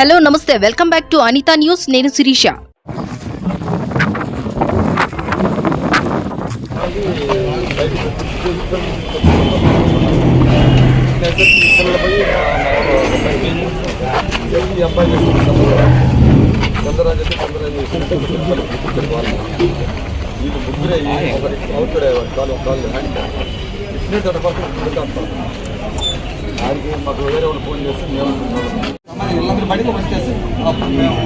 Hello నమస్తే. Welcome back to Anitha news. నేను శిరీష. వీళ్ళు ముగ్గురే అవుతాడే కాలు ఒక కాలు హ్యాండ్ తన పక్కన మాకు వేరే వాళ్ళు ఫోన్ చేస్తే మేము మరి వీళ్ళందరూ బయటకు వచ్చేసి అప్పుడు మేము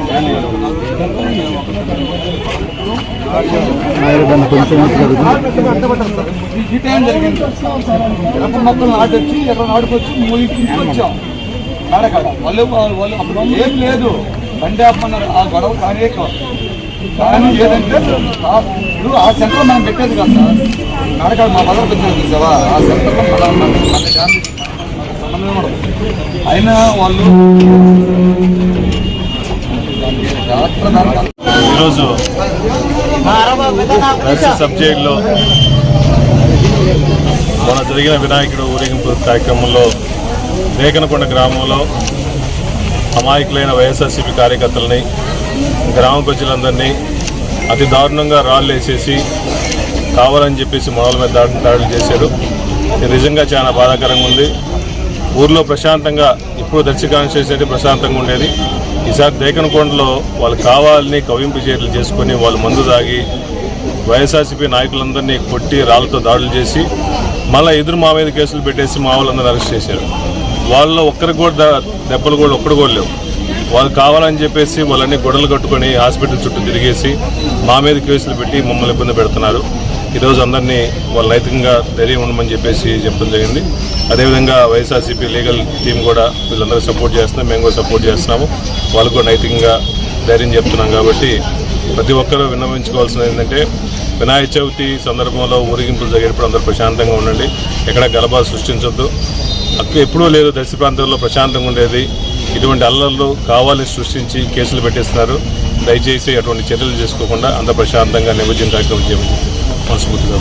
ఈ టైం జరిగింది ఎర్ర మొక్కలు నాటొచ్చి ఎర్ర నాటుకొచ్చి మూడింటికి వచ్చాం కాడకాడ వాళ్ళు వాళ్ళు అప్పుడు ఏం లేదు బండి ఆపమన్నారు ఆ గొడవ కానీ కానీ ఏదంటే ఆ- ఇప్పుడు ఆ సెంటర్ మనం పెట్టేది కదా సార్ కాడకాడ మా బదర్ పెట్టేది చూసావా ఆ సెంటర్లో మన మన- మన ఉండదు. అయినా వాళ్ళు ఈరోజు నర్సి సబ్జెక్ట్లో మన జరిగిన వినాయకుడు ఊరేగింపు కార్యక్రమంలో రేకనకొండ గ్రామంలో అమాయకులైన వైఎస్ఆర్సీపీ కార్యకర్తలని గ్రామ ప్రజలందరినీ అతి దారుణంగా రాళ్ళు వేసేసి కావాలని చెప్పేసి మొదల మీద దాడులు చేశారు. ఇది నిజంగా చాలా బాధాకరంగా ఉంది. ఊర్లో ప్రశాంతంగా ఇప్పుడు దర్శి కాన్స్టిట్యూషన్ ప్రశాంతంగా ఉండేది. ఈసారి దేకనకొండలో వాళ్ళు కావాలని కవింపు చర్యలు చేసుకొని వాళ్ళు మందు తాగి వైఎస్ఆర్సీపీ నాయకులందరినీ కొట్టి రాళ్ళతో దాడులు చేసి మళ్ళీ ఎదురు మా మీద కేసులు పెట్టేసి మా వాళ్ళందరూ అరెస్ట్ చేశారు. వాళ్ళలో ఒక్కరికి కూడా దెబ్బలు కూడా ఒక్కడు కూడా లేవు. వాళ్ళు కావాలని చెప్పేసి వాళ్ళని గొడవలు కట్టుకొని హాస్పిటల్ చుట్టూ తిరిగేసి మా మీద కేసులు పెట్టి మమ్మల్ని ఇబ్బంది పెడుతున్నారు. ఈరోజు అందరినీ వాళ్ళు నైతికంగా ధైర్యం ఉండమని చెప్పేసి చెప్పడం జరిగింది. అదేవిధంగా వైఎస్ఆర్సీపీ లీగల్ టీం కూడా వీళ్ళందరూ సపోర్ట్ చేస్తున్నాం. మేము కూడా సపోర్ట్ చేస్తున్నాము. వాళ్ళు కూడా నైతికంగా ధైర్యం చెప్తున్నాం కాబట్టి ప్రతి ఒక్కరూ విన్నవించుకోవాల్సింది ఏంటంటే వినాయక చవితి సందర్భంలో ఊరేగింపులు జరిగేటప్పుడు అందరూ ప్రశాంతంగా ఉండండి. ఎక్కడ గలభా సృష్టించొద్దు. అక్కడ ఎప్పుడూ లేదు దర్శి ప్రాంతంలో ప్రశాంతంగా ఉండేది. ఇటువంటి అల్లర్లు కావాలని సృష్టించి కేసులు పెట్టేస్తున్నారు. దయచేసి అటువంటి చర్యలు చేసుకోకుండా అంత ప్రశాంతంగా నిమజ్జన కార్యక్రమం చేయమని మనస్ఫూర్తిగా